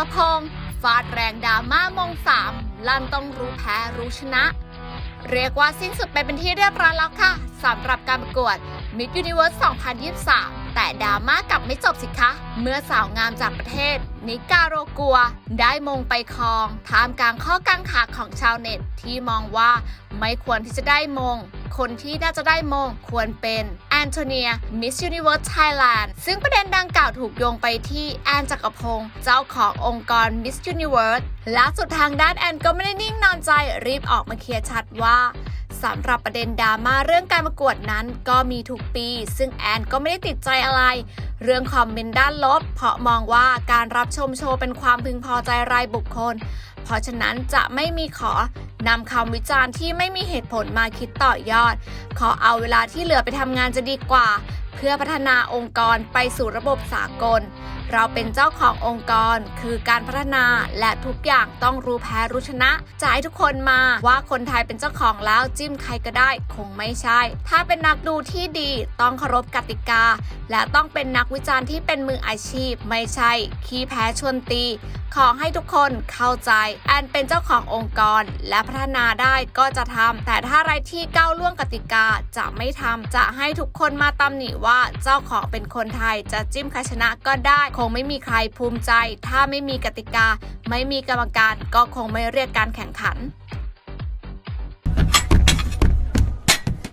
กพงศ์ฟาดแรงดราม่ามงสามลั่นต้องรู้แพ้รู้ชนะ เรียกว่าสิ้นสุดไปเป็นที่เรียบร้อยแล้วค่ะสำหรับการประกวด Miss Universe 2023 แต่ดราม่ากลับไม่จบสิคะ เมื่อสาวงามจากประเทศ นิการโกัว ได้มงไปครองท่ามกลางข้อกังขาของชาวเน็ตที่มองว่าไม่ควรที่จะได้มง คนที่น่าจะได้มงควรเป็นแอนโทเนีย Miss Universe Thailand ซึ่งประเด็นดังกล่าวถูกโยงไปที่แอนจักรพงศ์เจ้าขององค์กร Miss Universe ล่าสุดทางด้านแอนก็ไม่ได้นิ่งนอนใจรีบออกมาเคลียร์ชัดว่าสำหรับประเด็นดราม่าเรื่องการประกวดนั้นก็มีทุกปี ซึ่งแอนก็ไม่ได้ติดใจอะไร เรื่องคอมเมนต์ด้านลบ เพราะมองว่าการรับชมโชว์เป็นความพึงพอใจรายบุคคล เพราะฉะนั้นจะไม่มีขอ นำคำวิจารณ์ที่ไม่มีเหตุผลมาคิดต่อยอด ขอเอาเวลาที่เหลือไปทำงานจะดีกว่าเพื่อพัฒนาองค์กรไปสู่ระบบสากล เราเป็นเจ้าขององค์กรคือการพัฒนาและทุกอย่างต้องรู้แพ้รู้ชนะจะให้ทุกคนมาว่าคนไทยเป็นเจ้าของแล้วจิ้มใครก็ได้คงไม่ใช่ ถ้าเป็นนักดูที่ดีต้องเคารพกติกา และต้องเป็นนักวิจารณ์ที่เป็นมืออาชีพไม่ใช่ ขี้แพ้ชวนตี ขอให้ทุกคนเข้าใจแอนเป็นเจ้าขององค์กรและพัฒนาได้ก็จะทำแต่ถ้าอะไรที่ก้าวล่วงกติกาจะไม่ทำจะให้ทุกคนมาตำหนิว่าเจ้าของเป็นคนไทยจะจิ้มใครชนะก็ได้ คงไม่มีใครภูมิใจ ถ้าไม่มีกติกา ไม่มีกรรมการก็คงไม่เรียกการแข่งขัน